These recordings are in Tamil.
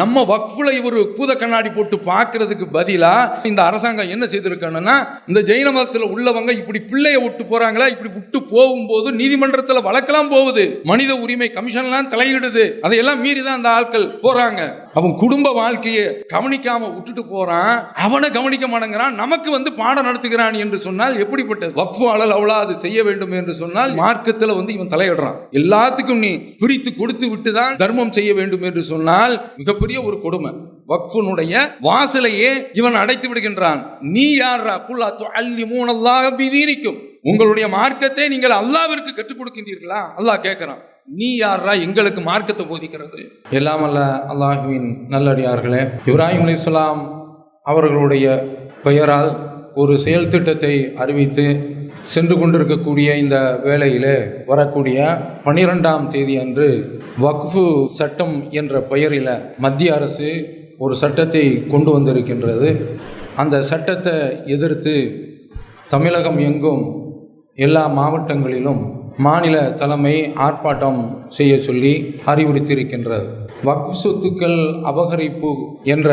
நம்ம வக்ஃபுல ஒரு பூத கண்ணாடி போட்டு பார்க்கறதுக்கு பதிலாக இந்த அரசாங்கம் என்ன செய்திருக்கணும்னா இந்த ஜெயின மதத்தில் உள்ளவங்க இப்படி பிள்ளைய விட்டு போறாங்களா இப்படி விட்டு போகும்போது நீதிமன்றத்தில் வழக்கெல்லாம் போகுது. மனித உரிமை கமிஷன்லாம் தலையிடுது. அதையெல்லாம் மீறி தான் அந்த ஆட்கள் போறாங்க. அவன் குடும்ப வாழ்க்கையை கவனிக்காம விட்டுட்டு போறான். அவனை கவனிக்க மாட்டேங்கிறான். நமக்கு வந்து பாடம் நடத்துகிறான் என்று சொன்னால் எப்படிப்பட்டது வக்ஃபு அழல் அவ்வளோ அது செய்ய வேண்டும் என்று சொன்னால் மார்க்கத்தில் வந்து இவன் தலையிடுறான். எல்லாத்துக்கும் நீ பிரித்து கொடுத்து விட்டு தான் தர்மம் செய்ய வேண்டும் என்று சொன்னால் மிகப்பெரிய ஒரு கொடுமை. வக்ஃபுனுடைய வாசலையே இவன் அடைத்து விடுகின்றான். நீ யாரா புல்லா அள்ளி மூணல்லாக பிதீனிக்கும். உங்களுடைய மார்க்கத்தை நீங்கள் அல்லாவிற்கு கற்றுக் கொடுக்கின்றீர்களா? அல்லாஹ் கேட்கிறான். நீ யாரா எங்களுக்கு மார்க்கத்தை போதிக்கிறது. எல்லாம் அல்ல அல்லாஹுவின் நல்லடியார்களே இப்ராஹிம் அலிஸ்லாம் அவர்களுடைய பெயரால் ஒரு செயல் திட்டத்தை அறிவித்து சென்று கொண்டிருக்கக்கூடிய இந்த வேளையிலே வரக்கூடிய பனிரெண்டாம் தேதி அன்று வக்ஃபு சட்டம் என்ற பெயரில் மத்திய அரசு ஒரு சட்டத்தை கொண்டு வந்திருக்கின்றது. அந்த சட்டத்தை எதிர்த்து தமிழகம் எங்கும் எல்லா மாவட்டங்களிலும் மாநில தலைமை ஆர்ப்பாட்டம் செய்ய சொல்லி அறிவுறுத்தியிருக்கின்றது. வக்ஃப் சொத்துக்கள் அபகரிப்பு என்ற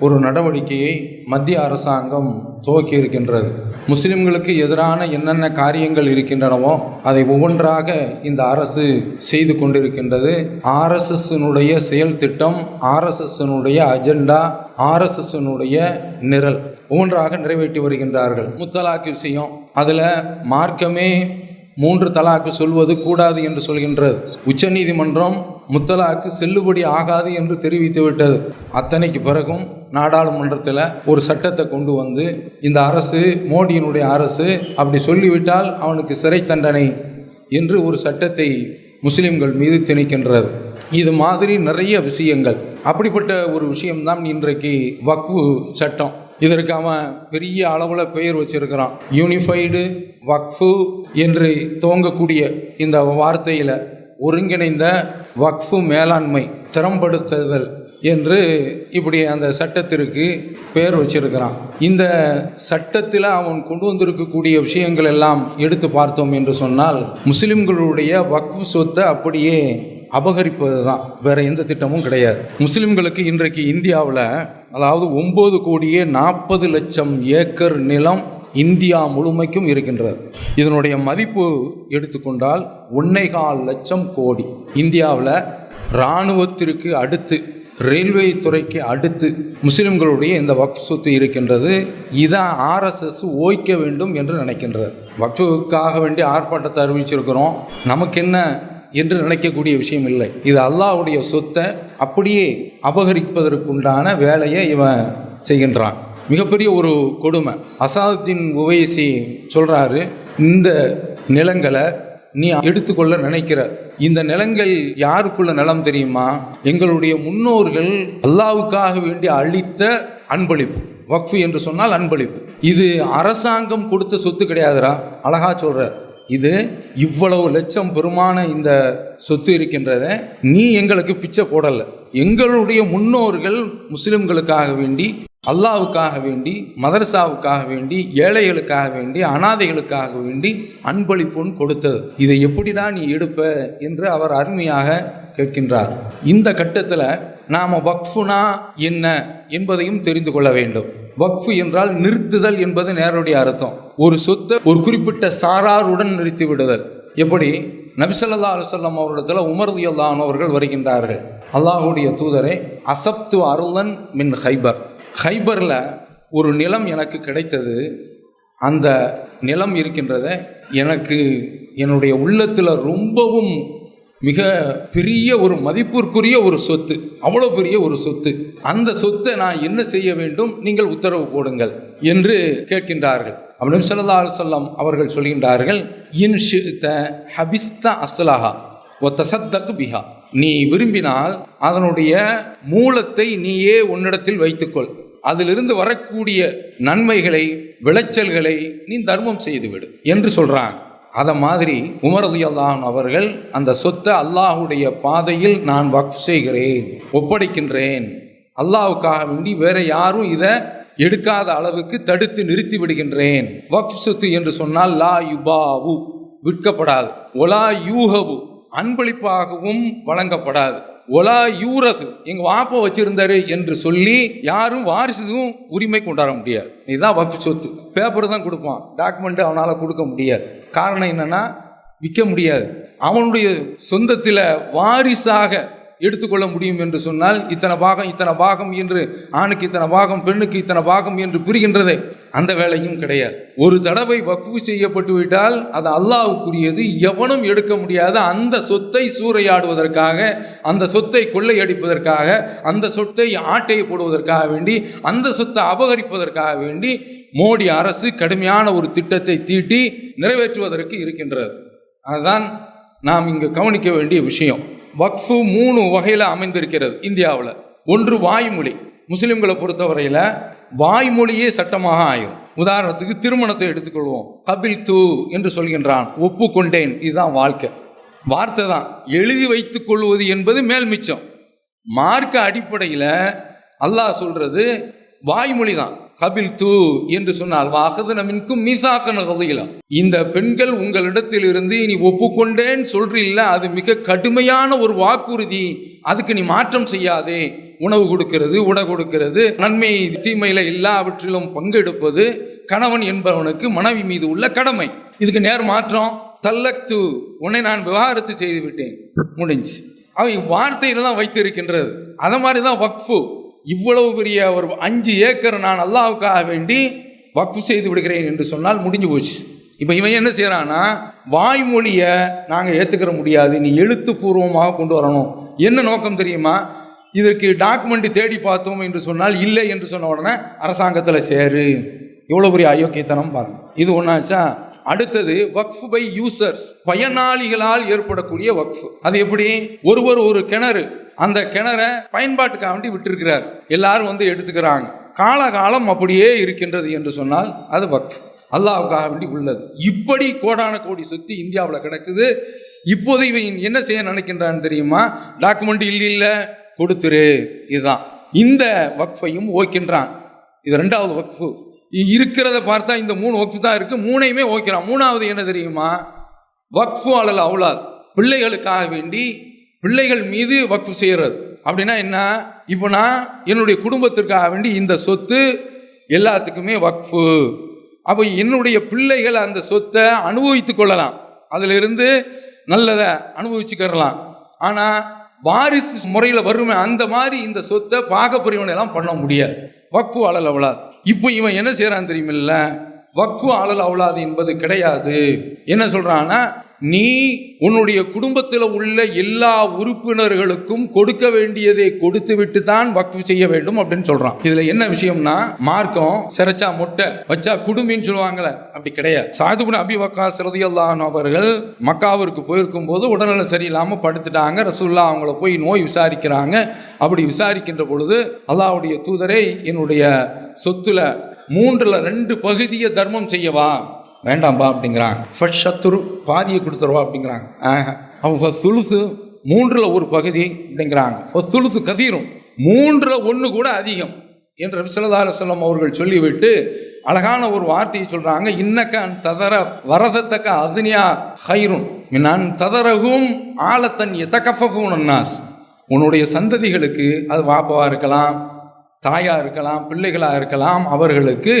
ஒரு நடவடிக்கையை மத்திய அரசாங்கம் துவக்கி இருக்கின்றது. முஸ்லிம்களுக்கு எதிரான என்னென்ன காரியங்கள் இருக்கின்றனவோ அதை ஒவ்வொன்றாக இந்த அரசு செய்து கொண்டிருக்கின்றது. ஆர்எஸ்எஸ்னுடைய செயல் திட்டம் ஆர்எஸ்எஸ்னுடைய அஜெண்டா ஆர்எஸ்எஸ்னுடைய நிரல் ஒவ்வொன்றாக நிறைவேற்றி வருகின்றார்கள். முத்தலாக்கு விஷயம் அதில் மார்க்கமே மூன்று தலாக்கு சொல்வது கூடாது என்று சொல்கின்றது. உச்சநீதிமன்றம் முத்தலாக்கு செல்லுபடி ஆகாது என்று தெரிவித்துவிட்டது அத்தனைக்கு பிறகும் நாடாளுமன்றத்தில் ஒரு சட்டத்தை கொண்டு வந்து இந்த அரசு மோடியினுடைய அரசு அப்படி சொல்லிவிட்டால் அவனுக்கு சிறை தண்டனை என்று ஒரு சட்டத்தை முஸ்லிம்கள் மீது திணிக்கின்றது. இது மாதிரி நிறைய விஷயங்கள். அப்படிப்பட்ட ஒரு விஷயம்தான் இன்றைக்கு வக்ஃபு சட்டம். இதற்கு அவன் பெரிய அளவில் பெயர் வச்சிருக்கிறான். யூனிஃபைடு வக்ஃபு என்று துவங்கக்கூடிய இந்த வார்த்தையில் ஒருங்கிணைந்த வக்ஃபு மேலாண்மை திறம்படுத்துதல் என்று இப்படி அந்த சட்டத்திற்கு பெயர் வச்சிருக்கிறான். இந்த சட்டத்தில் அவன் கொண்டு வந்திருக்கக்கூடிய விஷயங்கள் எல்லாம் எடுத்து பார்த்தோம் என்று சொன்னால் முஸ்லிம்களுடைய வக்ஃபு சொத்தை அப்படியே அபகரிப்பது தான் வேறு எந்த திட்டமும் கிடையாது. முஸ்லிம்களுக்கு இன்றைக்கு இந்தியாவில் அதாவது ஒம்பது கோடியே நாற்பது லட்சம் ஏக்கர் நிலம் இந்தியா முழுமைக்கும் இருக்கின்றது. இதனுடைய மதிப்பு எடுத்துக்கொண்டால் ஒன்னேகால் லட்சம் கோடி. இந்தியாவில் இராணுவத்திற்கு அடுத்து ரயில்வே துறைக்கு அடுத்து முஸ்லிம்களுடைய இந்த வக்ஃப் சொத்து இருக்கின்றது. இதை ஆர்எஸ்எஸ் ஓய்க்க வேண்டும் என்று நினைக்கின்றது. வக்ஃபுக்காக வேண்டி ஆர்ப்பாட்டத்தை அறிவிச்சிருக்கிறோம். நமக்கு என்ன என்று நினைக்கக்கூடிய விஷயம் இல்லை. இது அல்லாஹ்வுடைய சொத்தை அப்படியே அபகரிப்பதற்குண்டான வேலையை இவன் செய்கின்றான். மிகப்பெரிய ஒரு கொடுமை. அசாதுத்தீன் உவைசி சொல்கிறாரு இந்த நிலங்களை நீ எடுத்துக்கொள்ள நினைக்கிற. இந்த நிலங்கள் யாருக்குள்ள நிலம் தெரியுமா? எங்களுடைய முன்னோர்கள் அல்லாவுக்காக வேண்டி அளித்த அன்பளிப்பு. வக்ஃபு என்று சொன்னால் அன்பளிப்பு. இது அரசாங்கம் கொடுத்த சொத்து கிடையாதுடா. அழகா சொல்கிற இது இவ்வளவு லட்சம் பெருமான இந்த சொத்து இருக்கின்றத நீ எங்களுக்கு பிச்சை போடலை. எங்களுடைய முன்னோர்கள் முஸ்லிம்களுக்காக வேண்டி அல்லாவுக்காக வேண்டி மதரசாவுக்காக வேண்டி ஏழைகளுக்காக வேண்டி அனாதைகளுக்காக வேண்டி அன்பளிப்புன்னு கொடுத்தது. இதை எப்படிடா நீ எடுப்ப என்று அவர் அருமையாக கேட்கின்றார். இந்த கட்டத்தில் நாம் வக்ஃபுனா என்ன என்பதையும் தெரிந்து கொள்ள வேண்டும். வக்ஃபு என்றால் நிறுத்துதல் என்பது நேரடிய அர்த்தம். ஒரு சொத்தை ஒரு குறிப்பிட்ட சாராருடன் நிறுத்தி விடுதல். எப்படி? நபிசல்லா அலுவலம் அவரிடத்தில் உமர் அல்லான் அவர்கள் வருகின்றார்கள். அல்லாஹுடைய தூதரை அசப்து அருளன் மின் ஹைபர். ஹைபரில் ஒரு நிலம் எனக்கு கிடைத்தது. அந்த நிலம் இருக்கின்றத எனக்கு என்னுடைய உள்ளத்தில் ரொம்பவும் மிக பெரிய ஒரு மதிப்பிற்குரிய ஒரு சொத்து அவ்வளோ பெரிய ஒரு சொத்து. அந்த சொத்தை நான் என்ன செய்ய வேண்டும்? நீங்கள் உத்தரவு போடுங்கள் என்று கேட்கின்றார்கள். அப்படி சொல்லா சொல்லம் அவர்கள் சொல்கின்றார்கள் இன் ஹபிஸ்த அஸ்லாஹா ஒ தசத்தக்கு பிஹா. நீ விரும்பினால் அதனுடைய மூலத்தை நீயே உன்னிடத்தில் வைத்துக்கொள். அதிலிருந்து வரக்கூடிய நன்மைகளை விளைச்சல்களை நீ தர்மம் செய்துவிடு என்று சொல்கிறான் அதை மாதிரி உமரதுயல்லான் அவர்கள் அந்த சொத்தை அல்லாஹுடைய பாதையில் நான் வக்ஃப் செய்கிறேன் ஒப்படைக்கின்றேன். அல்லாஹுக்காக வேண்டி வேற யாரும் இதை எடுக்காத அளவுக்கு தடுத்து நிறுத்தி விடுகின்றேன். வக்ஃப் சொத்து என்று சொன்னால் லா யுபாவு விற்கப்படாது. ஒலா யூஹவு அன்பளிப்பாகவும் வழங்கப்படாது. ஒலா யூரசு எங்க வாப்பா வச்சிருந்தாரு என்று சொல்லி யாரும் வாரிசுக்கும் உரிமை கொண்டாட முடியாது. இதுதான் வப்பு சொத்து. பேப்பர் தான் கொடுப்பான். டாக்குமெண்ட் அவனால கொடுக்க முடியாது. காரணம் என்னன்னா விற்க முடியாது. அவனுடைய சொந்தத்தில் வாரிசாக எடுத்துக்கொள்ள முடியும் என்று சொன்னால் இத்தனை பாகம் இத்தனை பாகம் என்று ஆணுக்கு இத்தனை பாகம் பெண்ணுக்கு இத்தனை பாகம் என்று புரிகின்றதே. அந்த வேலையும் கிடையாது. ஒரு தடவை வக்குவு செய்யப்பட்டு விட்டால் அது அல்லாவுக்குரியது எவனும் எடுக்க முடியாத அந்த சொத்தை சூறையாடுவதற்காக அந்த சொத்தை கொள்ளையடிப்பதற்காக அந்த சொத்தை ஆட்டையை போடுவதற்காக வேண்டி அந்த சொத்தை அபகரிப்பதற்காக வேண்டி மோடி அரசு கடுமையான ஒரு திட்டத்தை தீட்டி நிறைவேற்றுவதற்கு இருக்கின்றது. அதுதான் நாம் இங்கு கவனிக்க வேண்டிய விஷயம். வக்ஃபு மூணு வகையில் அமைந்திருக்கிறது இந்தியாவில். ஒன்று வாய்மொழி. முஸ்லீம்களை பொறுத்தவரையில் வாய்மொழியே சட்டமாக ஆயிரும். உதாரணத்துக்கு திருமணத்தை எடுத்துக்கொள்வோம். கபில் தூ என்று சொல்கின்றான். ஒப்புக்கொண்டேன். இதுதான் வாழ்க்கை. வார்த்தை தான். எழுதி வைத்துக் கொள்வது என்பது மேல் மிச்சம். மார்க்க அடிப்படையில் அல்லாஹ் சொல்கிறது வாய்மொழி தான். கபில் தூ என்று சொன்னால் வாகது நமின்கும் மீசாக்கன கதையிலாம் இந்த பெண்கள் உங்களிடத்தில் இருந்து நீ ஒப்புக்கொண்டேன் சொல்றீல்ல அது மிக கடுமையான ஒரு வாக்குறுதி. அதுக்கு நீ மாற்றம் செய்யாதே. உணவு கொடுக்கிறது உடை கொடுக்கிறது நன்மை தீமையில எல்லாவற்றிலும் பங்கெடுப்பது கணவன் என்பவனுக்கு மனைவி மீது உள்ள கடமை. இதுக்கு நேர் மாற்றம். தல்லக்து உன்னை நான் விவாகரத்து செய்து விட்டேன். முடிஞ்சு. அவன் வார்த்தையில தான் வைத்திருக்கின்றது. அதை மாதிரி தான் வக்ஃபு. இவ்வளவு பெரிய ஒரு அஞ்சு ஏக்கர் நான் அல்லாவுக்காக வேண்டி வக்ஃபு செய்து விடுகிறேன் என்று சொன்னால் முடிஞ்சு போச்சு. இப்போ இவன் என்ன செய்கிறான்னா வாய்மொழியை நாங்கள் ஏற்றுக்கிற முடியாது நீ எழுத்துப்பூர்வமாக கொண்டு வரணும். என்ன நோக்கம் தெரியுமா? இதற்கு டாக்குமெண்ட் தேடி பார்த்தோம் என்று சொன்னால் இல்லை என்று சொன்ன உடனே அரசாங்கத்தில் சேரு. இவ்வளோ பெரிய அயோக்கியத்தனம் பாருங்க. இது ஒன்றாச்சா அடுத்தது வக்ஃப் பை யூசர்ஸ் பயனாளிகளால் ஏற்படக்கூடிய வக்ஃப். அது எப்படி? ஒருவர் ஒரு கிணறு அந்த கிணற பயன்பாட்டுக்காக வேண்டி விட்டிருக்கிறார். எல்லாரும் வந்து எடுத்துக்கிறாங்க. காலகாலம் அப்படியே இருக்கின்றது என்று சொன்னால் அது வக்ஃப். அல்லாவுக்காக வேண்டி உள்ளது. இப்படி கோடான கோடி சொத்து இந்தியாவில் கிடக்குது. இப்போது இவன் என்ன செய்ய நினைக்கின்றான்னு தெரியுமா? டாக்குமெண்ட் இல்லை இல்லை கொடுத்துரு. இதுதான். இந்த வக்ஃபையும் ஓக்கின்றான். இது ரெண்டாவது வக்ஃபு. இருக்கிறத பார்த்தா இந்த மூணு வக்ஃபு தான் இருக்குது மூணையுமே ஓக்கிறான். மூணாவது என்ன தெரியுமா? வக்ஃபு அலல் அவுலாத். பிள்ளைகளுக்காக வேண்டி பிள்ளைகள் மீது வக்ஃபு செய்கிறது அப்படின்னா என்ன? இப்போ நான் என்னுடைய குடும்பத்திற்காக வேண்டி இந்த சொத்து எல்லாத்துக்குமே வக்ஃபு. அப்போ என்னுடைய பிள்ளைகள் அந்த சொத்தை அனுபவித்து கொள்ளலாம். அதிலிருந்து நல்லதை அனுபவிச்சுக்கிறலாம். ஆனால் வாரிசு முறையில் வருமே அந்த மாதிரி இந்த சொத்தை பாகப்பிரிவினை எல்லாம் பண்ண முடியாது. வக்ஃபு அலல் அவ்வளாது இப்போ இவன் என்ன செய்கிறான் தெரியுமில்ல? வக்ஃபு அலல் அவ்வளாது என்பது கிடையாது. என்ன சொல்கிறான்னா நீ உன்னுடைய குடும்பத்தில் உள்ள எல்லா உறுப்பினர்களுக்கும் கொடுக்க வேண்டியதை கொடுத்து விட்டு தான் வக்ஃபு செய்ய வேண்டும் அப்படின்னு சொல்றான். இதுல என்ன விஷயம்னா மார்க்கம் சிறைச்சா முட்டை வச்சா குடுமின்னு சொல்லுவாங்களே அப்படி கிடையாது. சாதுபுன் அபி வக்காஸ் ரதியல்லான் அவர்கள் மக்காவிற்கு போயிருக்கும் போது உடல்நலம் சரியில்லாம படுத்துட்டாங்க. ரசூல்லா அவங்கள போய் நோய் விசாரிக்கிறாங்க. அப்படி விசாரிக்கின்ற பொழுது அல்லாவுடைய தூதரை என்னுடைய சொத்துல மூன்றுல ரெண்டு பகுதியை தர்மம் செய்யவா? வேண்டாம்பா அப்படிங்கிறாங்க. ஃபர்ஸ்ட் சத்துரு பாதியை கொடுத்துருவா அப்படிங்கிறாங்க. அவங்க சுலுசு மூன்றில் ஒரு பகுதி அப்படிங்கிறாங்க. சுலுசு கசீரும் மூன்றில் ஒன்று கூட அதிகம் என்று ரபிசல்லா அலுவலம் அவர்கள் சொல்லிவிட்டு அழகான ஒரு வார்த்தையை சொல்கிறாங்க இன்னக்க ததர வரதத்தக்க அதுனியா ஹைரும் நான் ததரகும் ஆலத்தன் எத்தகஃபூன் நாஸ் உன்னுடைய சந்ததிகளுக்கு அது வாப்பவாக இருக்கலாம் தாயாக இருக்கலாம் பிள்ளைகளாக இருக்கலாம் அவர்களுக்கு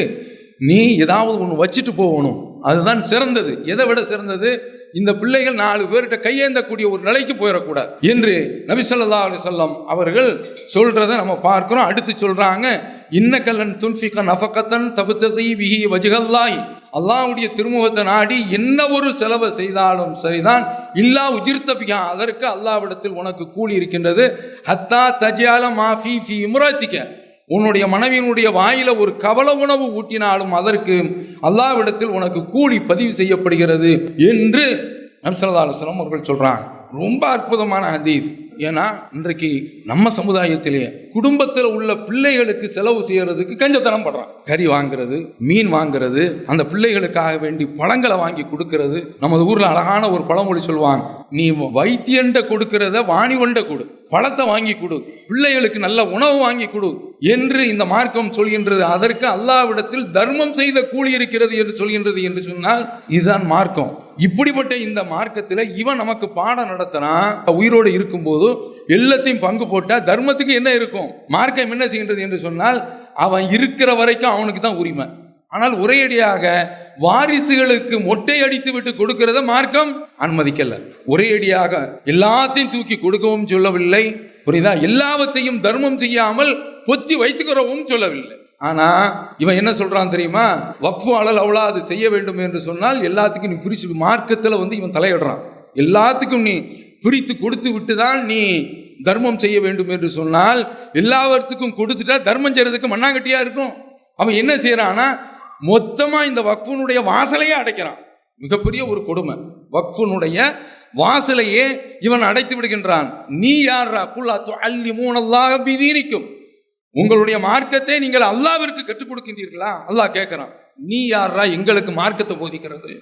நீ ஏதாவது ஒன்று வச்சுட்டு போகணும். அதுதான் சிறந்தது. எதை விட சிறந்தது? இந்த பிள்ளைகள் நாலு பேர்கிட்ட கையேந்தக்கூடிய ஒரு நிலைக்கு போயிடக்கூடாது என்று நபிசல்லா அலி சொல்லம் அவர்கள் சொல்றத நம்ம பார்க்கிறோம். அடுத்து சொல்றாங்க இன்னக்கல்லன் துன்ஃபிக அஃபக்கத்தன் தபுத்ததை விஹி வஜுகல்லாய் அல்லாவுடைய திருமுகத்தை நாடி என்ன ஒரு செலவை செய்தாலும் சரிதான். இல்லா உஜிர்த்தபியா அதற்கு அல்லாவிடத்தில் உனக்கு கூலி இருக்கின்றது. ஹத்தா தஜியால மாஃபி ஃபி முராத்திக்க உன்னுடைய மனைவியினுடைய வாயில ஒரு கவல உணவு ஊட்டினாலும் அதற்கு அல்லாவிடத்தில் உனக்கு கூலி பதிவு செய்யப்படுகிறது என்று நம்சல்லா அவர்கள் சொல்றாங்க. ரொம்ப அற்புதமான ஹதீஸ். ஏன்னா இன்றைக்கு நம்ம சமுதாயத்திலேயே குடும்பத்தில் உள்ள பிள்ளைகளுக்கு செலவு செய்யறதுக்கு கஞ்சத்தனம் படுறான் கறி வாங்குறது மீன் வாங்குறது அந்த பிள்ளைகளுக்காக வேண்டி பழங்களை வாங்கி கொடுக்கறது நமது ஊரில் அழகான ஒரு பழமொழி சொல்லுவாங்க நீ வைத்தியண்ட கொடுக்கறத வாணிவண்ட கொடு பழத்தை வாங்கி கொடு பிள்ளைகளுக்கு நல்ல உணவு வாங்கி கொடு என்று இந்த மார்க்கம் சொல்கின்றது. அதற்கு அல்லாவிடத்தில் தர்மம் செய்த கூலி இருக்கிறது என்று சொல்கின்றது என்று சொன்னால் இதுதான் மார்க்கம். இப்படிப்பட்ட இந்த மார்க்கத்தில் இவன் நமக்கு பாடம் நடத்துறான் உயிரோடு இருக்கும்போது எல்லாத்தையும் பங்கு போட்டால் தர்மத்துக்கு என்ன இருக்கும்? மார்க்கம் என்ன செய்கின்றது என்று சொன்னால் அவன் இருக்கிற வரைக்கும் அவனுக்கு தான் உரிமை. ஆனால் ஒரேடியாக வாரிசுகளுக்கு மொட்டை அடித்து விட்டு கொடுக்கிறத மார்க்கம் அனுமதிக்கல. ஒரேடியாக எல்லாத்தையும் தூக்கி கொடுக்கவும் சொல்லவில்லை. புரியுதா? எல்லாவற்றையும் தர்மம் செய்யாமல் பொத்தி வைத்துக்கிறவும் சொல்லவில்லை. ஆனால் இவன் என்ன சொல்கிறான் தெரியுமா? வக்ஃபு அழல் அவ்வளோ அது செய்ய வேண்டும் என்று சொன்னால் எல்லாத்துக்கும் நீ பிரிச்சு மார்க்கத்தில் வந்து இவன் தலையிடுறான். எல்லாத்துக்கும் நீ பிரித்து கொடுத்து விட்டு தான் நீ தர்மம் செய்ய வேண்டும் என்று சொன்னால் எல்லாவற்றுக்கும் கொடுத்துட்டா தர்மம் செய்கிறதுக்கு மண்ணாங்கட்டியாக இருக்கும்? அவன் என்ன செய்கிறான்னா மொத்தமாக இந்த வக்ஃபுனுடைய வாசலையே அடைக்கிறான். மிகப்பெரிய ஒரு கொடுமை. வக்ஃபுனுடைய வாசலையே இவன் அடைத்து விடுகின்றான். நீ யாரா குல்லா அல்லி மூணல்லாக பிதீனிக்கும் உங்களுடைய மார்க்கத்தை நீங்கள் அல்லாவிற்கு கற்றுக் கொடுக்கின்றீர்களா? அல்லாஹ் கேட்கிறான். நீ யாரா எங்களுக்கு மார்க்கத்தை போதிக்கிறது.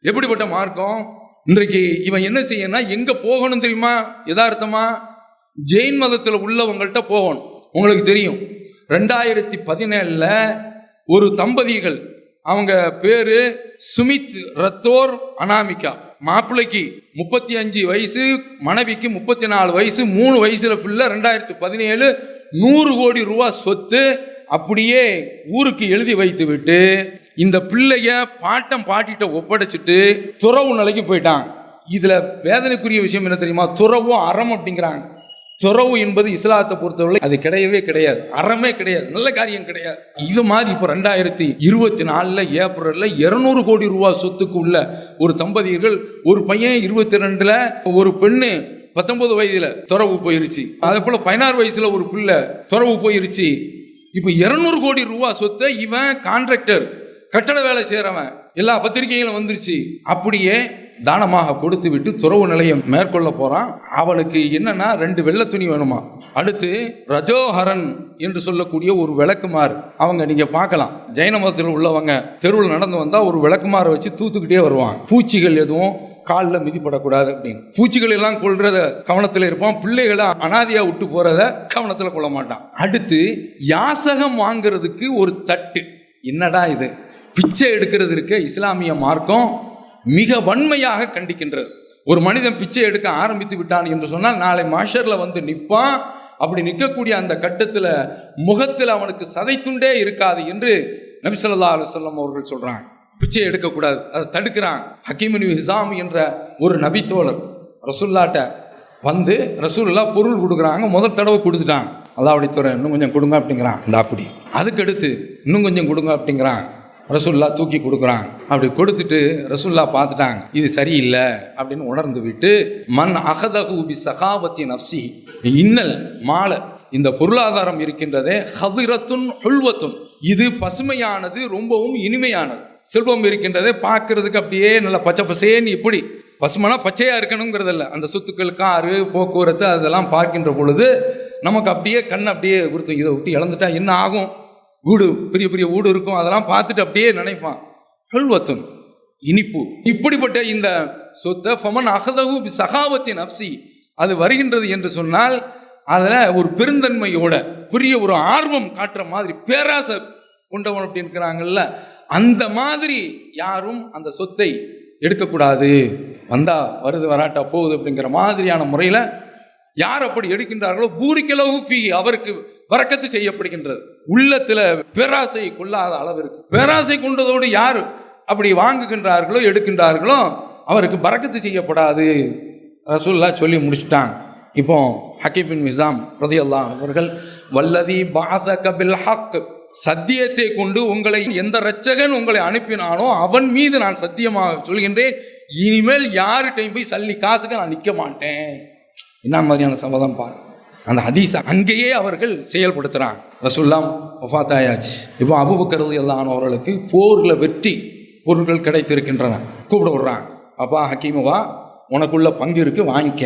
எப்படிப்பட்ட மார்க்கம்? இன்றைக்கு இவன் என்ன செய்யணும்னா எங்க போகணும் தெரியுமா? யதார்த்தமா? ஜெயின் மதத்தில் உள்ளவங்கள்ட்ட போகணும். உங்களுக்கு தெரியும். ரெண்டாயிரத்தி பதினேழில் ஒரு தம்பதிகள் அவங்க பேரு சுமித் ரத்தோர் அனாமிகா. மாப்பிள்ளைக்கு முப்பத்தி அஞ்சு வயசு மனைவிக்கு முப்பத்தி நாலு வயசு மூணு வயசுல பிள்ளை ரெண்டாயிரத்தி பதினேழு நூறு கோடி ரூபா சொத்து அப்படியே ஊருக்கு எழுதி வைத்து விட்டு இந்த பிள்ளைய பாட்டம் பாட்டிட்ட ஒப்படைச்சிட்டு துறவு நிலைக்கு போயிட்டான் இதில் வேதனைக்குரிய விஷயம் என்ன தெரியுமா? துறவும் அறம் அப்படிங்கிறாங்க. துறவு என்பது இஸ்லாத்தை பொறுத்தவரை அது கிடையவே கிடையாது. அறமே கிடையாது. நல்ல காரியம் கிடையாது. இது மாதிரி இப்போ ரெண்டாயிரத்தி இருபத்தி நாலில் ஏப்ரலில் இருநூறு கோடி ரூபா சொத்துக்கு உள்ள ஒரு தம்பதியர்கள் ஒரு பையன் இருபத்தி ரெண்டில் ஒரு பெண்ணு பத்தொன்பது வயதுல துறவு போயிருச்சு. அதே போல பதினாறு வயசுல ஒரு பிள்ளை துறவு போயிருச்சு. இப்போ இருநூறு கோடி ரூபா சொத்தை இவன் கான்ட்ராக்டர் கட்டட வேலை செய்கிறவன் எல்லா பத்திரிகைகளும் வந்துருச்சு. அப்படியே தானமாக கொடுத்து விட்டு துறவு நிலையம் மேற்கொள்ள போகிறான் அவனுக்கு என்னன்னா ரெண்டு வெள்ளை துணி வேணுமா? அடுத்து ரஜோஹரன் என்று சொல்லக்கூடிய ஒரு விளக்குமாறு அவங்க நீங்க பார்க்கலாம். ஜெயின மதத்தில் உள்ளவங்க தெருவில் நடந்து வந்தால் ஒரு விளக்குமாரை வச்சு தூத்துக்கிட்டே வருவாங்க. பூச்சிகள் எதுவும் காலில் மிதிப்படக்கூடாது அப்படின்னு. பூச்சிகள் எல்லாம் கொள்றத கவனத்தில் இருப்பான் பிள்ளைகளை அனாதையா விட்டு போறத கவனத்தில் கொள்ள மாட்டான். அடுத்து யாசகம் வாங்குறதுக்கு ஒரு தட்டு. என்னடா இது? பிச்சை எடுக்கிறது இருக்க இஸ்லாமிய மார்க்கம் மிக வன்மையாக கண்டிக்கின்றது. ஒரு மனிதன் பிச்சை எடுக்க ஆரம்பித்து விட்டான் என்று சொன்னால் நாளை மாஷரில் வந்து நிற்பான் அப்படி நிற்கக்கூடிய அந்த கட்டத்தில் முகத்தில் அவனுக்கு சதைத்துண்டே இருக்காது என்று நபிசல்லா அலுவலம் அவர்கள் சொல்கிறாங்க பிச்சை எடுக்கக்கூடாது. அதை தடுக்கிறான். ஹக்கீமினி ஹிசாம் என்ற ஒரு நபி தோழர் ரசுல்லாட்ட வந்து ரசூல்லா பொருள் கொடுக்குறாங்க. முதல் தடவை கொடுத்துட்டான். அல்லாவுடைய துறை இன்னும் கொஞ்சம் கொடுங்க அப்படிங்கிறான். இந்த அப்படி. அதுக்கடுத்து இன்னும் கொஞ்சம் கொடுங்க அப்படிங்கிறான். ரசூல்லா தூக்கி கொடுக்குறான். அப்படி கொடுத்துட்டு ரசூல்லா பார்த்துட்டாங்க. இது சரியில்லை அப்படின்னு உணர்ந்து விட்டு மண் அகதகு பி நப்சி இன்னல் மாலை. இந்த பொருளாதாரம் இருக்கின்றதே ஹதிரத்துன் ஹுல்வத்துன். இது பசுமையானது ரொம்பவும் இனிமையானது. செல்வம் இருக்கின்றதே பார்க்கறதுக்கு அப்படியே நல்ல பச்சை பசேன்னு இப்படி. பசுமனா பச்சையா இருக்கணுங்கிறதில்ல. அந்த சொத்துக்கள் காரு போக்குவரத்து அதெல்லாம் பார்க்கின்ற பொழுது நமக்கு அப்படியே கண் அப்படியே கொடுத்து இதை விட்டு இழந்துட்டா என்ன ஆகும்? வீடு பெரிய பெரிய வீடு இருக்கும். அதெல்லாம் பார்த்துட்டு அப்படியே நினைப்பான். ஹல்வத்துன் இனிப்பு. இப்படிப்பட்ட இந்த சொத்தை ஃபமன் அகதகு சகாவத்தின் அப்சி அது வருகின்றது என்று சொன்னால் அதில் ஒரு பெருந்தன்மையோட பெரிய ஒரு ஆர்வம் காட்டுற மாதிரி பேராசை கொண்டவன் அப்படி இருக்கிறாங்கல்ல அந்த மாதிரி யாரும் அந்த சொத்தை எடுக்கக்கூடாது. வந்தா வருது வராட்டா போகுது அப்படிங்கிற மாதிரியான முறையில் யார் அப்படி எடுக்கின்றார்களோ பூரிக்கலவு ஃபீ அவருக்கு வரக்கத்து செய்யப்படுகின்றது. உள்ளத்தில் பேராசை கொள்ளாத அளவிற்கு பேராசை கொண்டதோடு யார் அப்படி வாங்குகின்றார்களோ எடுக்கின்றார்களோ அவருக்கு பறக்கத்து செய்யப்படாது. ரசூல்லா சொல்லி முடிச்சிட்டாங்க. இப்போ ஹக்கீம் பின் மிசாம் ரதியல்லாஹ் அவர்கள் வல்லதி பாச கபில் ஹக் சத்தியத்தை கொண்டு உங்களை எந்த ரச்சகன் உங்களை அனுப்பினானோ அவன் மீது நான் சத்தியமாக சொல்கின்றேன். இனிமேல் யார்கிட்டையும் போய் சல்லி காசுக்கு நான் நிற்க மாட்டேன். என்ன மாதிரியான சம்மதம் பாரு அந்த ஹதீஸ் அங்கேயே அவர்கள் செயல்படுத்துகிறாங்க ரசுல்லாம் ஒஃபாத்தாயாச்சு இப்போ அபுபக்கரது எல்லாம் அவர்களுக்கு போரில் வெற்றி பொருட்கள் கிடைத்திருக்கின்றன. கூப்பிட விடுறாங்க. அப்பா ஹக்கீமுவா உனக்குள்ள பங்கு இருக்கு வாங்கிக்க.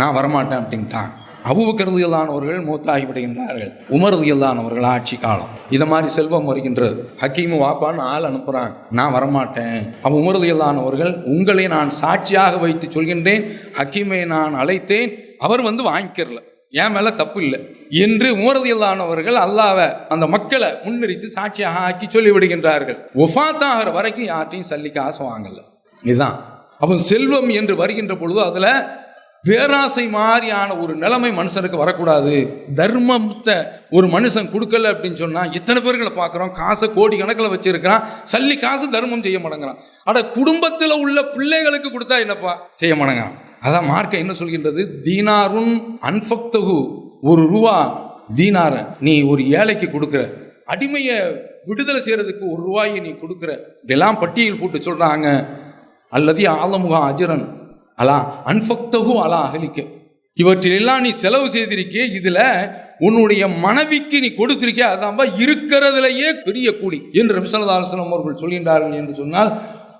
நான் வரமாட்டேன் அப்படின்ட்டான் அபுபக்கரது இல்லானவர்கள் மூத்தாகிவிடுகின்றார்கள். உமரது ஆட்சி காலம். இதை மாதிரி செல்வம் வருகின்றது. ஹக்கீமு வாப்பான்னு ஆள் அனுப்புகிறாங்க நான் வரமாட்டேன். அவன் உமரது இல்லானவர்கள் உங்களை நான் சாட்சியாக வைத்து சொல்கின்றேன் ஹக்கீமை நான் அழைத்தேன் அவர் வந்து வாங்கிக்கிறல. என் மேலே தப்பு இல்லை. என்று உமரதியல்லானவர்கள் அல்லாவை அந்த மக்களை முன்னிறுத்தி சாட்சியாக ஆக்கி சொல்லிவிடுகின்றார்கள். ஒஃபாத்தாகிற வரைக்கும் யார்ட்டையும் சல்லி காசு வாங்கல. இதுதான். அவன் செல்வம் என்று வருகின்ற பொழுது அதில் பேராசை மாதிரியான ஒரு நிலைமை மனுஷனுக்கு வரக்கூடாது. தர்மத்தை ஒரு மனுஷன் கொடுக்கல அப்படின்னு சொன்னால் எத்தனை பேர்களை பார்க்குறோம்? காசை கோடி கணக்கில் வச்சிருக்கிறான். சல்லி காசு தர்மம் செய்ய மாட்டேங்கிறான். அட குடும்பத்தில் உள்ள பிள்ளைகளுக்கு கொடுத்தா என்னப்பா? செய்ய மாட்டேங்கிறான். அதான் மார்க்க என்ன சொல்கின்றது? தீனாருன் அன்ஃபக்தகு ஒரு ரூபா தீனார நீ ஒரு ஏழைக்கு கொடுக்குற. அடிமையை விடுதலை செய்கிறதுக்கு ஒரு ரூபாயை நீ கொடுக்குற. இதெல்லாம் பட்டியல் போட்டு சொல்கிறாங்க அல்லது ஆலமுகா அஜிரன். அலா அன்ஃபக்தகு அலா அகலிக்க. இவற்றிலெல்லாம் நீ செலவு செய்திருக்கே இதில் உன்னுடைய மனைவிக்கு நீ கொடுத்திருக்கே அதான்பா இருக்கிறதுலையே பெரிய கூடி என்று ரபிசல்லாஸ்லம் அவர்கள் சொல்கின்றார்கள் என்று சொன்னால்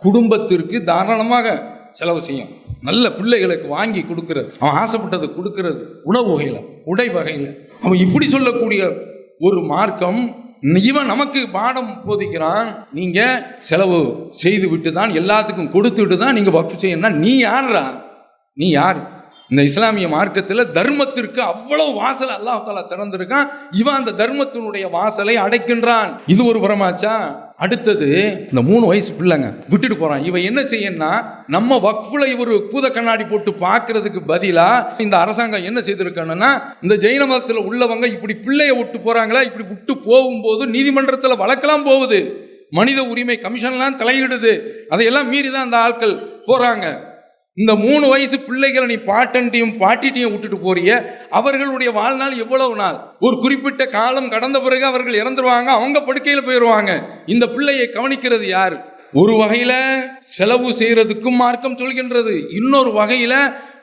குடும்பத்திற்கு தாராளமாக செலவு செய்யும். நல்ல பிள்ளைகளுக்கு வாங்கி கொடுக்கறது அவன் ஆசைப்பட்டதை கொடுக்கறது உணவு வகையில் உடை வகையில். அவன் இப்படி சொல்லக்கூடிய ஒரு மார்க்கம் இவன் நமக்கு பாடம் போதிக்கிறான். நீங்க செலவு செய்து விட்டு தான் எல்லாத்துக்கும் கொடுத்துட்டு தான் நீங்க வக்கு செய்யணும்னா நீ யாருடா நீ யார்? இந்த இஸ்லாமிய மார்க்கத்தில் தர்மத்திற்கு அவ்வளவு வாசல் அல்லாஹ் தாலா திறந்திருக்கான். இவன் அந்த தர்மத்தினுடைய வாசலை அடைக்கின்றான். இது ஒரு புறமாச்சா? அடுத்தது இந்த மூணு வயசு பிள்ளைங்க விட்டுட்டு போறான். இவன் என்ன செய்யணும்னா நம்ம வக்ஃபுல இவர் பூத கண்ணாடி போட்டு பார்க்கறதுக்கு பதிலா இந்த அரசாங்கம் என்ன செய்திருக்கணும்னா இந்த ஜெயின மதத்தில் உள்ளவங்க இப்படி பிள்ளைய விட்டு போறாங்களா இப்படி விட்டு போகும்போது நீதிமன்றத்தில் வழக்கெல்லாம் போகுது. மனித உரிமை கமிஷன்லாம் தலையிடுது. அதையெல்லாம் மீறி தான் அந்த ஆட்கள் போறாங்க. இந்த மூணு வயசு பிள்ளைகளை நீ பாட்டன்ட்டையும் பாட்டிட்டையும் விட்டுட்டு போறிய? அவர்களுடைய வாழ்நாள் எவ்வளவு நாள்? ஒரு குறிப்பிட்ட காலம் கடந்த பிறகு அவர்கள் இறந்துருவாங்க அவங்க படுக்கையில் போயிடுவாங்க இந்த பிள்ளையை கவனிக்கிறது யார்? ஒரு வகையில் செலவு செய்கிறதுக்கும் மார்க்கம் சொல்கின்றது. இன்னொரு வகையில்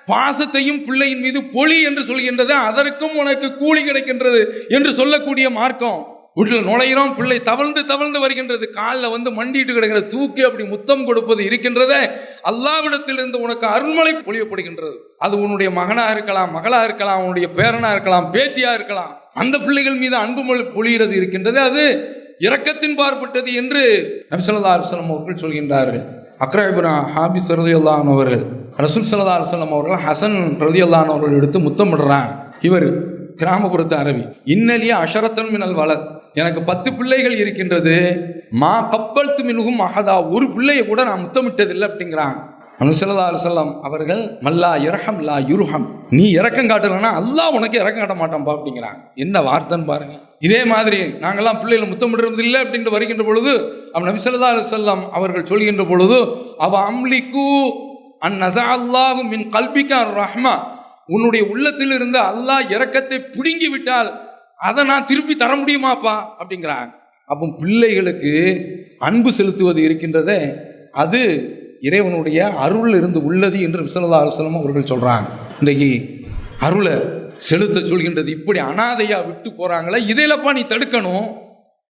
பாசத்தையும் பிள்ளையின் மீது பொலி என்று சொல்கின்றது. அதற்கும் உனக்கு கூலி கிடைக்கின்றது என்று சொல்லக்கூடிய மார்க்கம். வீட்டில் நுழையிறோம் பிள்ளை தவழ்ந்து தவழ்ந்து வருகின்றது காலில் வந்து மண்டிட்டு கிடக்கிற தூக்கி அப்படி முத்தம் கொடுப்பது இருக்கின்றதே அல்லாவிடத்திலிருந்து உனக்கு அருள்மலை பொழியப்படுகின்றது. அது உன்னுடைய மகனாக இருக்கலாம் மகளாக இருக்கலாம் உன்னுடைய பேரனாக இருக்கலாம் பேத்தியாக இருக்கலாம் அந்த பிள்ளைகள் மீது அன்பு மொழி பொழிகிறது இருக்கின்றது. அது இரக்கத்தின் பார்ப்பட்டது என்று நபிசல்லா அலுவலம் அவர்கள் சொல்கின்றார்கள். அக்ராபிரா ஹாபிஸ் ரதியுல்லான் அவர்கள் ரசூல் சல்லா அலுவலம் அவர்கள் ஹசன் ரதியுல்லான் அவர்கள் எடுத்து முத்தமிடுறான் இவர் கிராமப்புறத்து அரபி இன்னலிய அஷரத்தன் மினல் வளர் எனக்கு பத்து பிள்ளைகள் இருக்கின்றது. மா கப்பல் மினுகும் அகதா ஒரு பிள்ளையை கூட நான் முத்தமிட்டதில்லை அப்படிங்கிறான் அனுசல்லா அலுவலம் அவர்கள் மல்லா இரஹம் லா யுருஹம். நீ இறக்கம் காட்டலன்னா அல்லாஹ் உனக்கு இறக்கம் காட்ட மாட்டான்பா அப்படிங்கிறான் என்ன வார்த்தைன்னு பாருங்க. இதே மாதிரி நாங்கள்லாம் பிள்ளைகளை முத்தமிடுறது இல்லை அப்படின்ட்டு வருகின்ற பொழுது அவன் நபிசல்லா அலுவலம் அவர்கள் சொல்கின்ற பொழுது அவ அம்லிக்கு அன் நசா அல்லாஹு மின் கல்பிகா ரஹ்மா. உன்னுடைய உள்ளத்தில் இருந்து அல்லாஹ் இறக்கத்தை பிடுங்கி விட்டால் அதை நான் திருப்பி தர முடியுமாப்பா? அப்படிங்கிறாங்க. அப்போ பிள்ளைகளுக்கு அன்பு செலுத்துவது இருக்கின்றதே அது இறைவனுடைய அருள் இருந்து உள்ளது என்று விசலதா அலுவலம் அவர்கள் சொல்கிறாங்க இன்றைக்கு அருளை செலுத்த சொல்கின்றது இப்படி அனாதையாக விட்டு போகிறாங்களே இதையிலப்பா நீ தடுக்கணும்.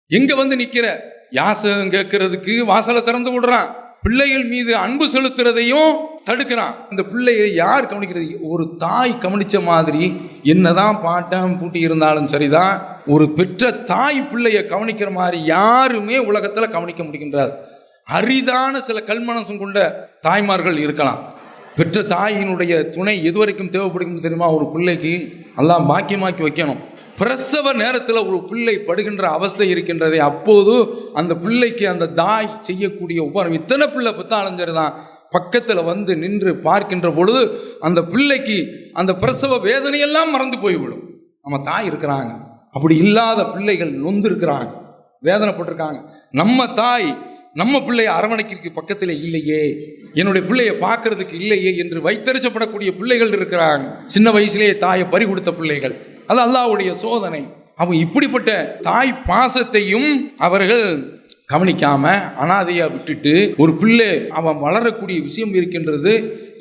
எங்கே வந்து நிற்கிற யாசகம் கேட்கறதுக்கு வாசலை திறந்து விடுறான். பிள்ளைகள் மீது அன்பு செலுத்துறதையும் தடுக்கிறான். இந்த பிள்ளையை யார் கவனிக்கிறது? ஒரு தாய் கவனித்த மாதிரி என்னதான் பாட்டம் பூட்டி இருந்தாலும் சரிதான் ஒரு பெற்ற தாய் பிள்ளையை கவனிக்கிற மாதிரி யாருமே உலகத்தில் கவனிக்க முடிகின்றார். அரிதான சில கல்மனசம் கொண்ட தாய்மார்கள் இருக்கலாம். பெற்ற தாயினுடைய துணை எது வரைக்கும் தேவைப்படுகிறது தெரியுமா? ஒரு பிள்ளைக்கு எல்லாம் பாக்கியமாக்கி வைக்கணும். பிரசவ நேரத்தில் ஒரு பிள்ளை படுகின்ற அவஸ்தை இருக்கின்றதே அப்போது அந்த பிள்ளைக்கு அந்த தாய் செய்யக்கூடிய உபரம் இத்தனை பிள்ளை புத்தாலும் சரிதான். பக்கத்தில் வந்து நின்று பார்க்கின்ற பொழுது அந்த பிள்ளைக்கு அந்த பிரசவ வேதனையெல்லாம் மறந்து போய்விடும். நம்ம தாய் இருக்கிறாங்க. அப்படி இல்லாத பிள்ளைகள் நொந்து இருக்கிறாங்க வேதனைப்பட்டிருக்காங்க நம்ம தாய் நம்ம பிள்ளையை அரவணைக்கு பக்கத்தில் இல்லையே. என்னுடைய பிள்ளையை பார்க்கறதுக்கு இல்லையே என்று வைத்தறிச்சப்படக்கூடிய பிள்ளைகள் இருக்கிறாங்க. சின்ன வயசுலேயே தாயை பறி கொடுத்த பிள்ளைகள். அது அல்லாவுடைய சோதனை. அவன் இப்படிப்பட்ட தாய் பாசத்தையும் அவர்கள் கவனிக்காம அனாதையா விட்டுட்டு ஒரு பிள்ளை அவன் வளரக்கூடிய விஷயம் இருக்கின்றது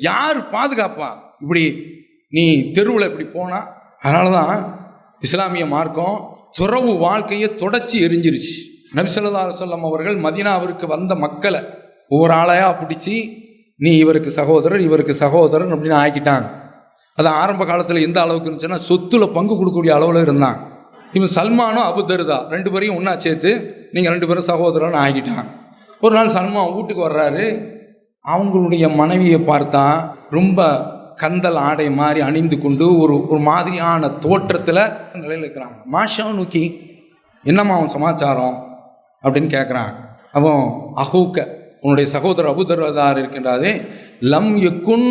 யார் பாதுகாப்பா? இப்படி நீ தெருவில் இப்படி போனா அதனால தான் இஸ்லாமிய மார்க்கம் துறவு வாழ்க்கையை தொடச்சி எரிஞ்சிருச்சு. நபிசல்லா சொல்லம் அவர்கள் மதினாவிற்கு வந்த மக்களை ஒவ்வொரு ஆளையாக பிடிச்சி நீ இவருக்கு சகோதரர் இவருக்கு சகோதரன் அப்படின்னு ஆக்கிட்டாங்க. அது ஆரம்ப காலத்தில் எந்த அளவுக்கு இருந்துச்சுன்னா சொத்துல பங்கு கொடுக்கக்கூடிய அளவில் இருந்தாங்க. இவன் சல்மானும் அபுதருதா ரெண்டு பேரையும் ஒன்றா சேர்த்து நீங்கள் ரெண்டு பேரும் சகோதரன் ஆகிட்டாங்க. ஒரு நாள் சன்மா வீட்டுக்கு வர்றாரு. அவங்களுடைய மனைவியை பார்த்தா ரொம்ப கந்தல் ஆடை மாதிரி அணிந்து கொண்டு ஒரு ஒரு மாதிரியான தோற்றத்தில் நிலையில் இருக்கிறாங்க. மாஷா நூக்கி என்னம்மா அவன் சமாச்சாரம்? அப்படின்னு கேட்குறாங்க அவன் அஹூக்க உன்னுடைய சகோதரர் அபுதர்தார் இருக்கின்றாதே லம் யக்குன்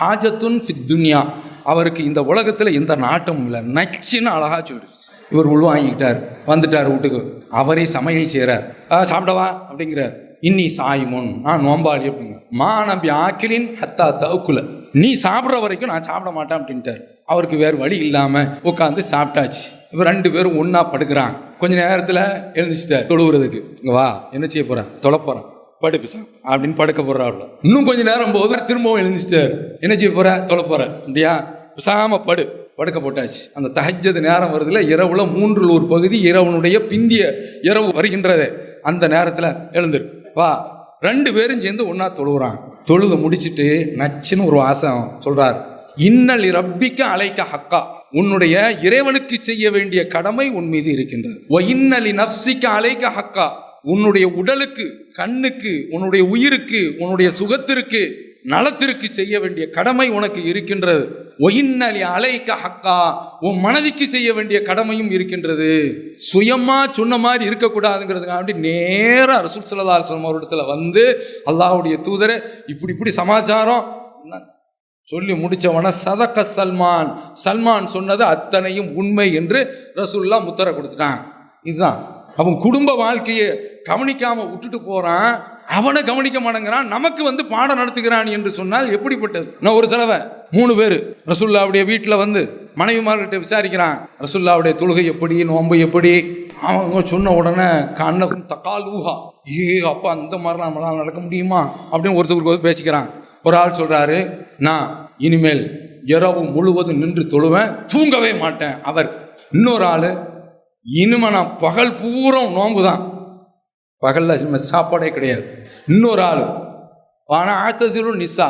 ஹாஜத்துன் ஃபித் துன்யா. அவருக்கு இந்த உலகத்தில் எந்த நாட்டமும் இல்லை. நச்சுன்னு அழகா சொல்லிடுச்சு இவர் உள்வாங்கிக்கிட்டார் வந்துட்டார் வீட்டுக்கு. அவரே சமையல் செய்கிறார் ஆ சாப்பிடவா? அப்படிங்கிறார். இன்னி சாய்முன் நான் நோம்பாளி அப்படிங்க மா நம்பி ஆக்கிலின் ஹத்தா தவுக்குல. நீ சாப்பிட்ற வரைக்கும் நான் சாப்பிட மாட்டேன் அப்படின்ட்டார். அவருக்கு வேறு வழி இல்லாமல் உட்காந்து சாப்பிட்டாச்சு. இவர் ரெண்டு பேரும் ஒன்றா படுக்கிறான் கொஞ்ச நேரத்தில் எழுந்துச்சிட்டார் தொழுவுறதுக்கு. இங்கே வா என்ன செய்ய போகிறேன் தொலை போகிறேன் படுப்பு சார் அப்படின்னு படுக்க போகிறாள் இன்னும் கொஞ்ச நேரம் போது திரும்பவும் எழுந்துச்சிட்டார் என்ன செய்ய போகிற தொலை போற. அப்படியா? பேசாம படு. படுக்க போட்டாச்சு. அந்த தஹஜது நேரம் வருதுல இரவுல மூன்றில் ஒரு பகுதி இரவனுடைய பிந்திய இரவு வருகின்றது. அந்த நேரத்தில் எழுந்துரு. வா. ரெண்டு பேரும் சேர்ந்து ஒன்றா தொழுகிறான் தொழுக முடிச்சிட்டு நச்சுன்னு ஒரு வாசம் சொல்கிறார் இன்னலி ரப்பிக்க அலைக்க ஹக்கா. உன்னுடைய இறைவனுக்கு செய்ய வேண்டிய கடமை உன் மீது இருக்கின்றது. ஒ இன்னலி நப்சிக்க அலைக்க ஹக்கா. உன்னுடைய உடலுக்கு கண்ணுக்கு உன்னுடைய உயிருக்கு உன்னுடைய சுகத்திற்கு நலத்திற்கு செய்ய வேண்டிய கடமை உனக்கு இருக்கின்றது. ஒயின்னலி அலைக்க ஹக்கா. உன் மனைவிக்கு செய்ய வேண்டிய கடமையும் இருக்கின்றது. சுயமா சொன்ன மாதிரி இருக்கக்கூடாதுங்கிறதுக்காண்டி நேராக ரசூல் சல்லா அலுவலம் அவரிடத்துல வந்து அல்லாஹ்வுடைய தூதரை இப்படி இப்படி சமாச்சாரம் சொல்லி முடிச்சவன சதக்க சல்மான். சல்மான் சொன்னது அத்தனையும் உண்மை என்று ரசூல்லா முத்தரை கொடுத்துட்டான். இதுதான். அவன் குடும்ப வாழ்க்கையை கவனிக்காம விட்டுட்டு போறான். அவனை கவனிக்க மாட்டேங்கிறான் நமக்கு வந்து பாடம் நடத்துகிறான் என்று சொன்னால் எப்படிப்பட்டது? நான் ஒரு தடவை மூணு பேர் ரசுல்லாவுடைய வீட்டில் வந்து மனைவிமார்கிட்ட விசாரிக்கிறான். ரசுல்லாவுடைய தொழுகை எப்படி நோன்பு எப்படி? அவங்க சொன்ன உடனே கண்ணகம் தக்கால் ஊஹா ஏ அப்பா அந்த மாதிரி நம்மளால் நடக்க முடியுமா? அப்படின்னு ஒருத்தருக்கு ஒருத்தர் பேசிக்கிறான். ஒரு ஆள் சொல்கிறாரு நான் இனிமேல் இரவு முழுவதும் நின்று தொழுவேன் தூங்கவே மாட்டேன். அவர் இன்னொரு ஆள் இனிமே நான் பகல் பூரம் நோம்பு தான் பகலில் சாப்பாடே கிடையாது. இன்னொரு ஆள் ஆனால் ஆத்தசிலும் நிசா.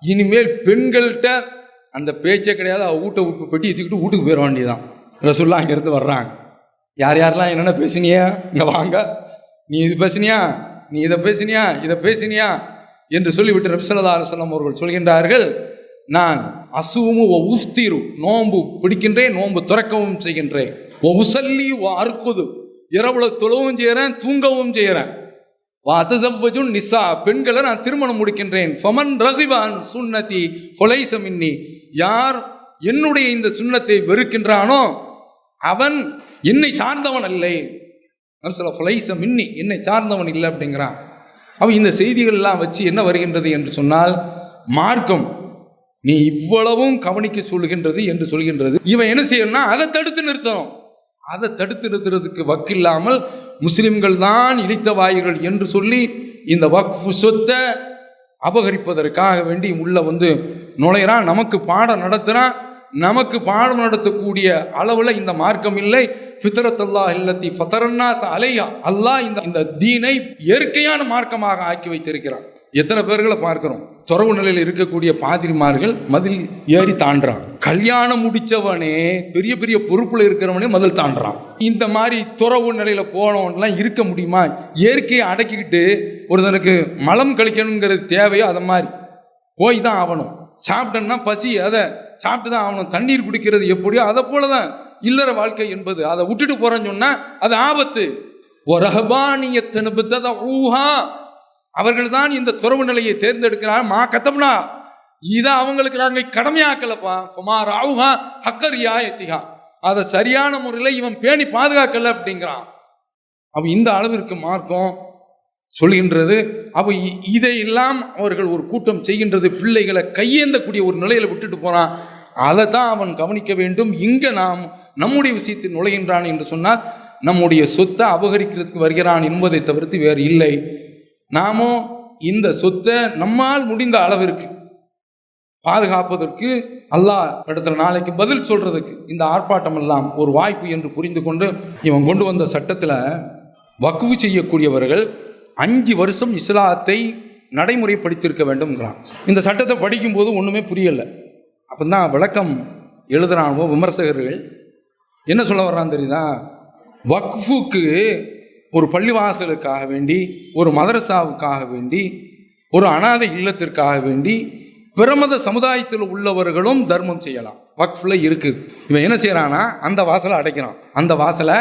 இனிமேல் பெண்கள்கிட்ட அந்த பேச்சே கிடையாது அவள் வீட்டை விட்டு பெட்டி ஏற்றிக்கிட்டு வீட்டுக்கு போயிட வேண்டியதான் ரசுல்லா அங்கேருந்து வர்றாங்க. யார் யாரெல்லாம் என்னென்ன பேசினியா? இங்கே வாங்க. நீ இது பேசினியா? நீ இதை பேசினியா? இதை பேசினியா? என்று சொல்லிவிட்டு ரபிசல்லா அலுவலம் அவர்கள் சொல்கின்றார்கள் நான் அசுவும் ஓ உஃப்தீரு. நோன்பு பிடிக்கின்றேன் நோன்பு துறக்கவும் செய்கின்றேன். ஓ உசல்லி ஓ அறுக்குது. இரவுல தொழவும் செய்கிறேன் தூங்கவும் செய்கிறேன் வாத்தசவ்வஜுன் நிசா பெண்களை நான் திருமணம் முடிக்கின்றேன். ஃபமன் ரகிவான் சுன்னதி கொலைசமின்னி யார் என்னுடைய இந்த சுண்ணத்தை வெறுக்கின்றானோ அவன் என்னை சார்ந்தவன் இல்லை சில ஃபுலைச மின்னி என்னை சார்ந்தவன் இல்லை அப்படிங்கிறான். அவன் இந்த செய்திகள் எல்லாம் வச்சு என்ன வருகின்றது என்று சொன்னால் மார்க்கம் நீ இவ்வளவும் கவனிக்க சொல்கின்றது என்று சொல்கின்றது. இவன் என்ன செய்யணும்னா அதை தடுத்து நிறுத்தணும். அதை தடுத்து நிறுத்துறதுக்கு வக்கில்லாமல் முஸ்லிம்கள் தான் இடித்த வாய்கள் என்று சொல்லி இந்த வக்ஃபு சொத்தை அபகரிப்பதற்காக வேண்டி உள்ள வந்து நுழையிறான். நமக்கு பாடம் நடத்துகிறான் நமக்கு பாடம் நடத்தக்கூடிய அளவில் இந்த மார்க்கம் இல்லை. ஃபிதரத்துல்லாஹ் இல்லத்தி ஃபத்தரன்னாஸ் அலையா அல்லாஹ் இந்த இந்த தீனை இயற்கையான மார்க்கமாக ஆக்கி வைத்திருக்கிறான். எத்தனை பேர்களை பார்க்குறோம்? துறவு நிலையில் இருக்கக்கூடிய பாதிரிமார்கள் மதில் ஏறி தாண்டுறான். கல்யாணம் முடித்தவனே பெரிய பெரிய பொறுப்பில் இருக்கிறவனே மதில் தாண்டுறான். இந்த மாதிரி துறவு நிலையில் போனவன்லாம் இருக்க முடியுமா? இயற்கையை அடக்கிக்கிட்டு ஒருத்தனுக்கு மலம் கழிக்கணுங்கிறது தேவையோ அதை மாதிரி. போய் தான் ஆகணும். சாப்பிட்டேன்னா பசி அதை சாப்பிட்டு தான் ஆகணும். தண்ணீர் குடிக்கிறது எப்படியோ அதை போல தான் இல்லற வாழ்க்கை என்பது. அதை விட்டுட்டு போகிறேன்னு சொன்னால் அது ஆபத்து. ஒரஹபானியத்தனுபத்தத ஊஹா. அவர்கள் தான் இந்த துறவு நிலையை தேர்ந்தெடுக்கிறார். மா கத்தம்னா இதை அவங்களுக்கு நாங்கள் கடமையாக்கலப்பா. ஃபமா ராவுகா ஹக்கரியா எத்திகா. அதை சரியான முறையில் இவன் பேணி பாதுகாக்கல அப்படிங்கிறான். அவன் இந்த அளவிற்கு மார்க்கம் சொல்கின்றது. அப்போ இ- இதையெல்லாம் அவர்கள் ஒரு கூட்டம் செய்கின்றது. பிள்ளைகளை கையேந்தக்கூடிய ஒரு நிலையில விட்டுட்டு போறான். அதை தான் அவன் கவனிக்க வேண்டும். இங்கே நாம் நம்முடைய விஷயத்தில் நுழைகின்றான் என்று சொன்னால் நம்முடைய சொத்தை அபகரிக்கிறதுக்கு வருகிறான் என்பதை தவிர்த்து வேறு இல்லை. நாமோ இந்த சொத்தை நம்மால் முடிந்த அளவிற்கு பாதுகாப்பதற்கு அல்லாஹ் இடத்துல நாளைக்கு பதில் சொல்றதுக்கு இந்த ஆர்ப்பாட்டம் எல்லாம் ஒரு வாய்ப்பு என்று புரிந்து கொண்டு இவன் கொண்டு வந்த சட்டத்தில் வக்குவு செய்யக்கூடியவர்கள் அஞ்சு வருஷம் இஸ்லாத்தை நடைமுறைப்படுத்தியிருக்க வேண்டும்ங்கிறான். இந்த சட்டத்தை படிக்கும்போது ஒன்றுமே புரியலை. அப்போ தான் விளக்கம் எழுதுகிறானோ விமர்சகர்கள். என்ன சொல்ல வர்றான் தெரியுதா? வக்ஃபுக்கு ஒரு பள்ளிவாசலுக்காக வேண்டி ஒரு மதரசாவுக்காக வேண்டி ஒரு அனாதை இல்லத்திற்காக வேண்டி பிரமத சமுதாயத்தில் உள்ளவர்களும் தர்மம் செய்யலாம். வக்ஃபில் இருக்குது இவன் என்ன செய்கிறான்னா அந்த வாசலை அடைக்கிறான். அந்த வாசலை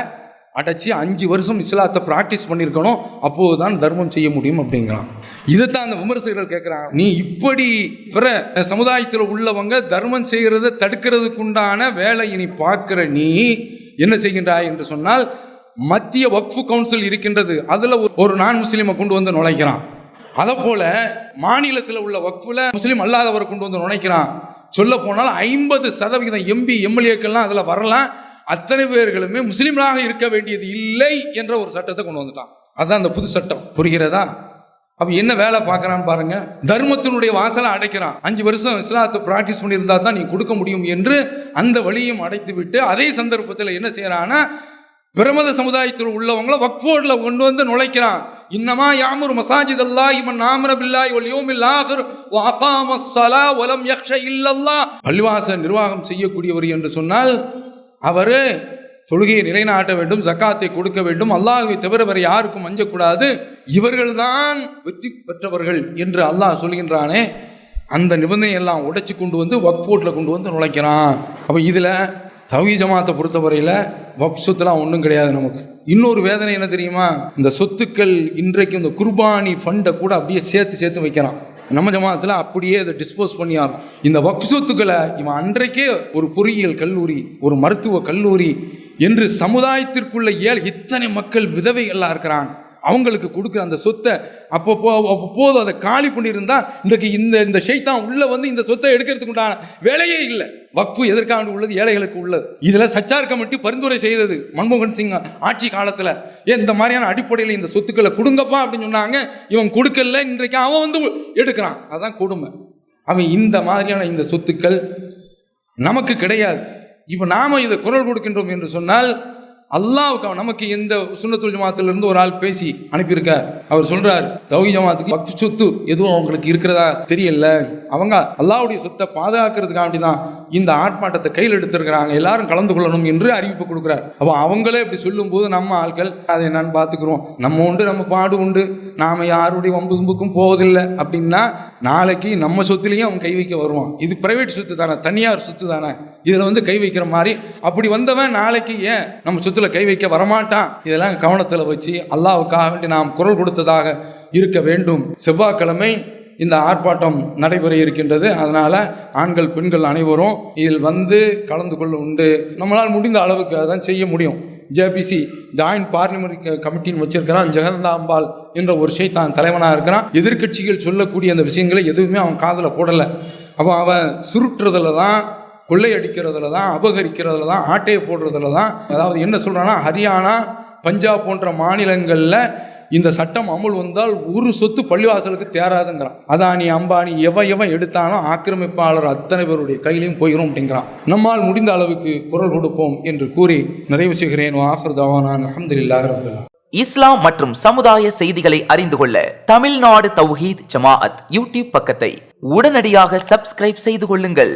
அடைச்சி அஞ்சு வருஷம் இஸ்லாத்தை ப்ராக்டிஸ் பண்ணியிருக்கணும் அப்போது தான் தர்மம் செய்ய முடியும் அப்படிங்கிறான். இதைத்தான் அந்த விமர்சகர்கள் கேட்குறாங்க. நீ இப்படி பிற சமுதாயத்தில் உள்ளவங்க தர்மம் செய்கிறத தடுக்கிறதுக்குண்டான வேலையை நீ பார்க்குற நீ என்ன செய்கின்றாய் என்று சொன்னால் மத்திய வக்ஃபு கவுன்சில் இருக்கின்றது. அதில் ஒரு நான் முஸ்லீமை கொண்டு வந்து நுழைக்கிறான். அதை போல மாநிலத்தில் உள்ள வக்ஃபில் முஸ்லீம் அல்லாதவரை கொண்டு வந்து நுழைக்கிறான். சொல்ல போனால் ஐம்பது சதவிகிதம் எம்பி எம்எல்ஏக்கள்லாம் அதில் வரலாம். அத்தனை பேர்களுமே முஸ்லீம்களாக இருக்க வேண்டியது இல்லை என்ற ஒரு சட்டத்தை கொண்டு வந்துட்டான். அதுதான் அந்த புது சட்டம். புரிகிறதா? அப்போ என்ன வேலை பார்க்குறான்னு பாருங்க. தர்மத்தினுடைய வாசலை அடைக்கிறான். அஞ்சு வருஷம் இஸ்லாத்தை ப்ராக்டிஸ் பண்ணியிருந்தா தான் நீ கொடுக்க முடியும் என்று அந்த வழியும் அடைத்து விட்டு அதே சந்தர்ப்பத்தில் என்ன செய்கிறான்னா பிரமத சமுதாயத்தில் உள்ளவங்கள வக்ஃபோர்டில் கொண்டு வந்து நுழைக்கிறான். இன்னமா யாமுர் மசாஜித் அல்லா இவன் நாமர பில்லாய் ஒல் யோமில் ஆஹிர் வ யக்ஷ இல்லல்லா. பள்ளிவாச நிர்வாகம் செய்யக்கூடியவர் என்று சொன்னால் அவர் தொழுகையை நிலைநாட்ட வேண்டும் ஜக்காத்தை கொடுக்க வேண்டும் அல்லாஹை தவிர வேறு யாருக்கும் அஞ்சக்கூடாது. இவர்கள்தான் வெற்றி பெற்றவர்கள் என்று அல்லாஹ் சொல்கின்றானே. அந்த நிபந்தனையெல்லாம் உடைச்சி கொண்டு வந்து வக்ஃபோர்ட்டில் கொண்டு வந்து நுழைக்கிறான். அப்போ இதில் தவி ஜமாத்தை பொறுத்தவரையில் வக் சொத்துலாம் ஒன்றும் கிடையாது நமக்கு. இன்னொரு வேதனை என்ன தெரியுமா? இந்த சொத்துக்கள் இன்றைக்கு இந்த குர்பானி ஃபண்டை கூட அப்படியே சேர்த்து சேர்த்து வைக்கிறான். நம்ம ஜமாத்தில் அப்படியே அதை டிஸ்போஸ் பண்ணியாரும் இந்த வப் சொத்துக்களை இவன் அன்றைக்கே ஒரு பொறியியல் கல்லூரி ஒரு மருத்துவ கல்லூரி என்று சமுதாயத்திற்குள்ள ஏழை இத்தனை மக்கள் விதவைகளாக இருக்கிறான். அவங்களுக்கு கொடுக்குற அந்த சொத்தை அப்பப்போ அப்போது அதை காலி பண்ணியிருந்தா இன்றைக்கு இந்த இந்த ஷைத்தான் உள்ளே வந்து இந்த சொத்தை எடுக்கிறதுக்கு உண்டான வேலையே இல்லை. வக்ஃபு எதற்காக உள்ளது? ஏழைகளுக்கு உள்ளது. இதில் சச்சார் கமிட்டி பரிந்துரை செய்தது மன்மோகன் சிங் ஆட்சி காலத்தில். ஏன் இந்த மாதிரியான அடிப்படையில் இந்த சொத்துக்களை கொடுங்கப்பா அப்படின்னு சொன்னாங்க. இவன் கொடுக்கல இன்றைக்கு அவன் வந்து எடுக்கிறான். அதுதான் கொடுமை. அவன் இந்த மாதிரியான இந்த சொத்துக்கள் நமக்கு கிடையாது. இப்போ நாம் இதை குரல் கொடுக்கின்றோம் என்று சொன்னால் அல்லாவுக்கு நமக்கு இந்த சுண்ணத்துல் ஜமாத்துல இருந்து ஒரு ஆள் பேசி அனுப்பியிருக்கார் அவர் சொல்றார் தௌஹி ஜமாத்துக்கு பக்தி சொத்து எதுவும் அவங்களுக்கு இருக்கிறதா? தெரியல. அவங்க அல்லாவுடைய சொத்தை பாதுகாக்கிறதுக்காண்டி தான் இந்த ஆர்ப்பாட்டத்தை கையில் எடுத்திருக்கிறாங்க. எல்லாரும் கலந்து கொள்ளணும் என்று அறிவிப்பு கொடுக்குறார். அப்போ அவங்களே இப்படி சொல்லும்போது நம்ம ஆட்கள் அதை என்னன்னு பார்த்துக்கிறோம் நம்ம உண்டு நம்ம பாடு உண்டு. நாம யாருடைய வம்புதும்புக்கும் போவதில்லை. அப்படின்னா நாளைக்கு நம்ம சொத்துலேயும் அவன் கை வைக்க வருவான். இது பிரைவேட் சொத்து தானே தனியார் சொத்து தானே. இதில் வந்து கை வைக்கிற மாதிரி. அப்படி வந்தவன் நாளைக்கு ஏன் நம்ம சொத்துல கை வைக்க வரமாட்டான்? இதெல்லாம் கவனத்தில் வச்சு அல்லாவுக்காக வேண்டி நாம் குரல் கொடுத்ததாக இருக்க வேண்டும். செவ்வாய்க்கிழமை இந்த ஆர்ப்பாட்டம் நடைபெற இருக்கின்றது. அதனால் ஆண்கள் பெண்கள் அனைவரும் இதில் வந்து கலந்து கொள்ள உண்டு. நம்மளால் முடிந்த அளவுக்கு அதான் செய்ய முடியும். ஜேபிசி ஜாயின்ட் பார்லிமெண்ட் கமிட்டின்னு வச்சிருக்கிறான். ஜெகந்தா அம்பாள் என்ற ஒரு தான் தலைவனாக இருக்கிறான். எதிர்க்கட்சிகள் சொல்லக்கூடிய அந்த விஷயங்களை எதுவுமே அவன் காதில் போடலை. அப்போ அவன் சுருட்டுறதுல தான் கொள்ளையடிக்கிறதுல தான் அபகரிக்கிறதுல தான் ஆட்டையை போடுறதுல தான். அதாவது என்ன சொல்கிறான்னா ஹரியானா பஞ்சாப் போன்ற மாநிலங்களில் இந்த சட்டம் அமுல் வந்தால் ஒரு சொத்து பள்ளிவாசலுக்கு தேராதுங்கிறான். அதானி அம்பானி எவன் எவன் எடுத்தாலும் ஆக்கிரமிப்பாளர் அத்தனை பேருடைய கையிலையும் போயிடும் அப்படிங்கிறான். நம்மால் முடிந்த அளவுக்கு குரல் கொடுப்போம் என்று கூறி நிறைவு செய்கிறேன். ஆஹர் தவானான் ரபுல்லா இஸ்லாம் மற்றும் சமுதாய செய்திகளை அறிந்து கொள்ள தமிழ்நாடு தௌஹீத் ஜமாஅத் யூடியூப் பக்கத்தை உடனடியாக சப்ஸ்கிரைப் செய்து கொள்ளுங்கள்.